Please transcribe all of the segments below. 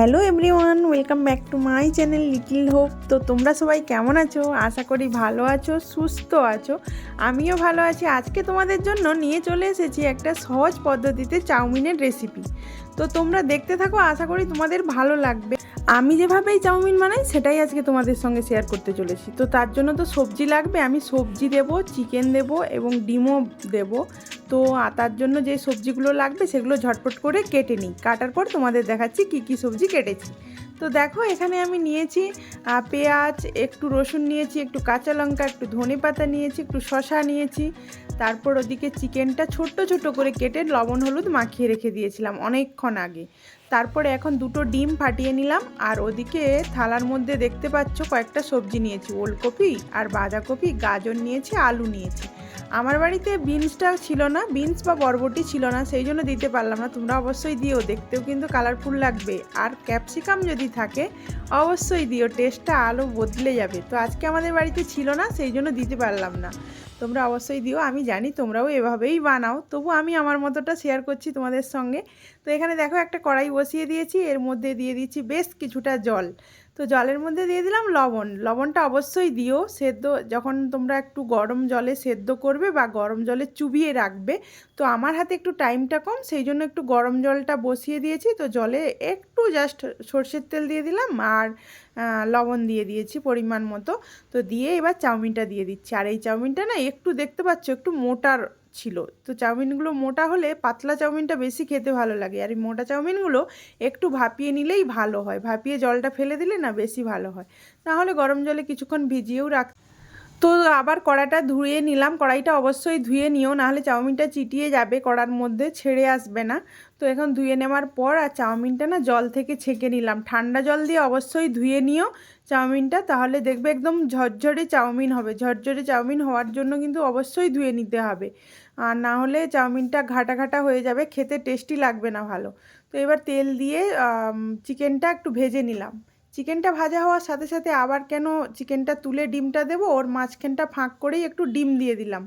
Hello everyone, welcome back to my channel little hope. তো তোমরা সবাই কেমন আছো? আশা করি ভালো আছো, সুস্থ আছো। আমিও ভালো আছি। আজকে তোমাদের জন্য নিয়ে চলে এসেছি একটা সহজ পদ্ধতিতে চাউমিনের রেসিপি তো তোমরা দেখতে থাকো, আশা করি তোমাদের ভালো লাগবে। আমি যেভাবেই চাউমিন বানাই, সেটাই আজকে তোমাদের সঙ্গে শেয়ার করতে চলেছি। তো তার জন্য তো সবজি লাগবে। আমি সবজি দেবো চিকেন দেবো এবং ডিমও দেবো। তো আতার জন্য যে সবজিগুলো লাগবে সেগুলো ঝটপট করে কেটে নিই। কাটার পর তোমাদের দেখাচ্ছি কী কী সবজি কেটেছি। তো দেখো, এখানে আমি নিয়েছি পেঁয়াজ, একটু রসুন নিয়েছি, একটু কাঁচা লঙ্কা, একটু ধনে পাতা নিয়েছি, একটু শশা নিয়েছি। তারপর ওদিকে চিকেনটা ছোট্ট ছোট করে কেটে লবণ, হলুদ মাখিয়ে রেখে দিয়েছিলাম অনেকক্ষণ আগে। তারপরে এখন দুটো ডিম ফাটিয়ে নিলাম, আর ওদিকে থালার মধ্যে দেখতে পাচ্ছ কয়েকটা সবজি নিয়েছি। ওলকপি আর বাঁধাকপি, গাজর নিয়েছি, আলু নিয়েছি। আমার বাড়িতে বিনসটা ছিল না বিনস বা বরবটি ছিল না, সেই জন্য দিতে পারলাম না। তোমরা অবশ্যই দিও, দেখতেও কিন্তু কালারফুল লাগবে। আর ক্যাপসিকাম যদি থাকে, অবশ্যই দিও টেস্টটা আলো বদলে যাবে। তো আজকে আমাদের বাড়িতে ছিল না, সেই জন্য দিতে পারলাম না। তোমরা অবশ্যই দিও, আমি জানি তোমরাও এভাবেই বানাও, তবু আমি আমার মতোটা শেয়ার করছি তোমাদের সঙ্গে। তো এখানে দেখো একটা কড়াই বসিয়ে দিয়েছি, এর মধ্যে দিয়ে দিচ্ছি বেশ কিছুটা জল। তো জলের মধ্যে দিয়ে দিলাম লবণ, লবণটা অবশ্যই দিও, সেদ্ধ, যখন তোমরা একটু গরম জলে সেদ্ধ করবে বা গরম জলে চুবিয়ে রাখবে, তো আমার হাতে একটু টাইমটা কম, সেই জন্য একটু গরম জলটা বসিয়ে দিয়েছি, তো জলে একটু জাস্ট সর্ষের তেল দিয়ে দিলাম আর লবণ দিয়ে দিয়েছি পরিমাণ মতো। তো দিয়ে এবার চাউমিনটা দিয়ে দিচ্ছি, আর এই চাউমিনটা না একটু দেখতে পাচ্ছ, একটু মোটার ছিল। তো চাউমিনগুলো মোটা হলে পাতলা চাউমিনটা বেশি খেতে ভালো লাগে। আর এই মোটা চাউমিনগুলো একটু ভাপিয়ে নিলেই ভালো হয়। ভাপিয়ে জলটা ফেলে দিলে না বেশি ভালো হয়। তাহলে গরম জলে কিছুক্ষণ ভিজিয়েও রাখ তো আবার কড়াটা ধুয়ে নিলাম। কড়াইটা অবশ্যই ধুয়ে নিও, নাহলে চাউমিনটা চিটিয়ে যাবে, কড়ার মধ্যে ছেড়ে আসবে না। তো এখন ধুয়ে নেওয়ার পর আর চাউমিনটা না জল থেকে ছেঁকে নিলাম। ঠান্ডা জল দিয়ে অবশ্যই ধুয়ে নিও চাউমিনটা, তাহলে দেখবে একদম ঝরঝরে চাউমিন হবে। ঝরঝরে চাউমিন হওয়ার জন্য কিন্তু অবশ্যই ধুয়ে নিতে হবে। আর না হলে চাউমিনটা ঘাটা ঘাটা হয়ে যাবে, খেতে টেস্টি লাগবে না ভালো। তো এবার তেল দিয়ে চিকেনটা একটু ভেজে নিলাম। চিকেনটা ভাজা হওয়ার সাথে সাথে আবার কেন চিকেনটা তুলে ডিমটা দেব? ওর মাঝখানটা ফাঁক করেই একটু ডিম দিয়ে দিলাম।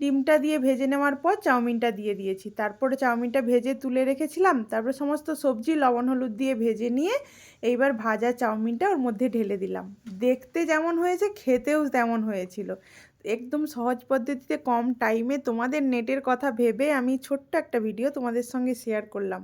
ডিমটা দিয়ে ভেজে নেওয়ার পর চাউমিনটা দিয়ে দিয়েছি। তারপরে চাউমিনটা ভেজে তুলে রেখেছিলাম। তারপরে সমস্ত সবজি লবণ, হলুদ দিয়ে ভেজে নিয়ে এইবার ভাজা চাউমিনটা ওর মধ্যে ঢেলে দিলাম। দেখতে যেমন হয়েছে, খেতেও তেমন হয়েছিল। একদম সহজ পদ্ধতিতে কম টাইমে তোমাদের নেটের কথা ভেবে আমি ছোট্ট একটা ভিডিও তোমাদের সঙ্গে শেয়ার করলাম।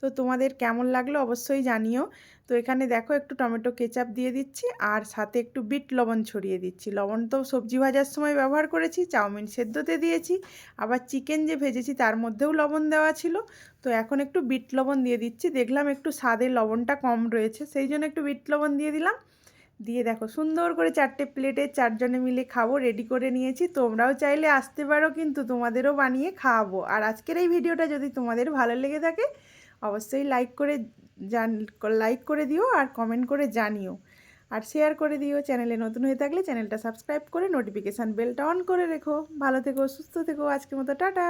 তো তোমাদের কেমন লাগল অবশ্যই জানিও। তো এখানে দেখো একটু টমেটো কেচাপ দিয়ে দিচ্ছি আর সাথে একটু বিট লবণ ছড়িয়ে দিচ্ছি। লবণ তো সবজি ভাজার সময় ব্যবহার করেছি, চাউমিন সেদ্ধতে দিয়েছি, আবার চিকেন যে ভেজেছি তার মধ্যেও লবণ দেওয়া ছিল। তো এখন একটু বিট লবণ দিয়ে দিচ্ছি। দেখলাম একটু স্বাদে লবণটা কম রয়েছে, সেই জন্য একটু বিট লবণ দিয়ে দিলাম। দিয়ে দেখো, সুন্দর করে চারটে প্লেটে চারজনে মিলে খাব রেডি করে নিয়েছি। তোমরাও চাইলে আসতে পারো, কিন্তু তোমাদেরও বানিয়ে খাওয়াবো। আর আজকের এই ভিডিওটা যদি তোমাদের ভালো লেগে থাকে, অবশ্যই লাইক করে জান লাইক করে দিও আর কমেন্ট করে জানিও। আর শেয়ার করে দিও চ্যানেলে নতুন হয়ে থাকলে চ্যানেলটা সাবস্ক্রাইব করে নোটিফিকেশান বেলটা অন করে রেখো। ভালো থেকো, সুস্থ থেকো, আজকের মতো টাটা।